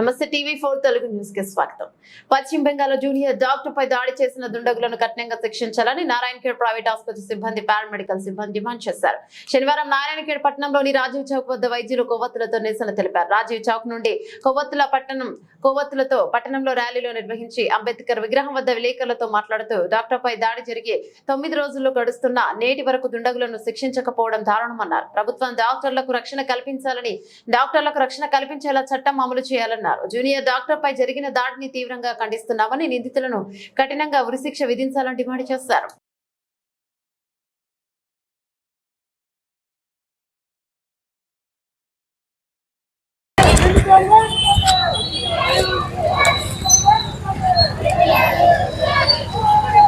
నమస్తే TV four Telugu న్యూస్కి స్వాగతం. పశ్చిమ బెంగాల్ జూనియర్ డాక్టర్ పై దాడి చేసిన దుండగులను కఠినంగా శిక్షించాలని నారాయణఖేడ్ ప్రైవేట్ ఆసుపత్రి సిబ్బంది పారామెడికల్ సిబ్బంది డిమాండ్ చేశారు. శనివారం నారాయణఖేడ్ పట్టణంలోని రాజీవ్ చౌక్ వద్ద వైద్యులు కొవ్వొత్తులతో నిరసన తెలిపారు. రాజీవ్ చౌక్ నుండి కొవ్వొత్తుల పట్టణం కొవ్వొత్తులతో పట్టణంలో ర్యాలీలో నిర్వహించి అంబేద్కర్ విగ్రహం వద్ద విలేకరులతో మాట్లాడుతూ డాక్టర్ పై దాడి జరిగి తొమ్మిది రోజుల్లో గడుస్తున్న నేటి వరకు దుండగులను శిక్షించకపోవడం దారుణమన్నారు. ప్రభుత్వం డాక్టర్లకు రక్షణ కల్పించాలని డాక్టర్లకు రక్షణ కల్పించేలా చట్టం అమలు చేయాలన్నారు. జూనియర్ డాక్టర్ పై జరిగిన దాడిని తీవ్రంగా ఖండిస్తున్నామని నిందితులను కఠినంగా ఉరిశిక్ష విధించాలని డిమాండ్ చేశారు.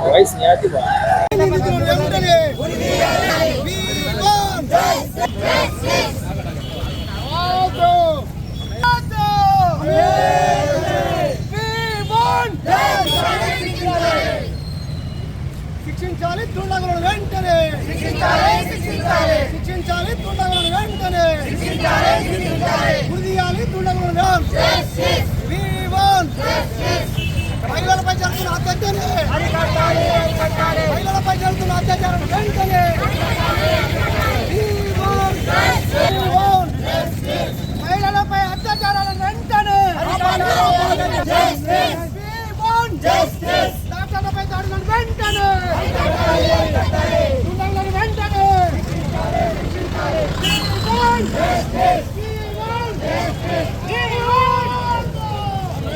వాయిస్ నియాతి బా శిక్షించాలి దుండగులను వెంటనే. శిక్షించాలి దుండగులను వెంటనే. ఉరిదీయాలి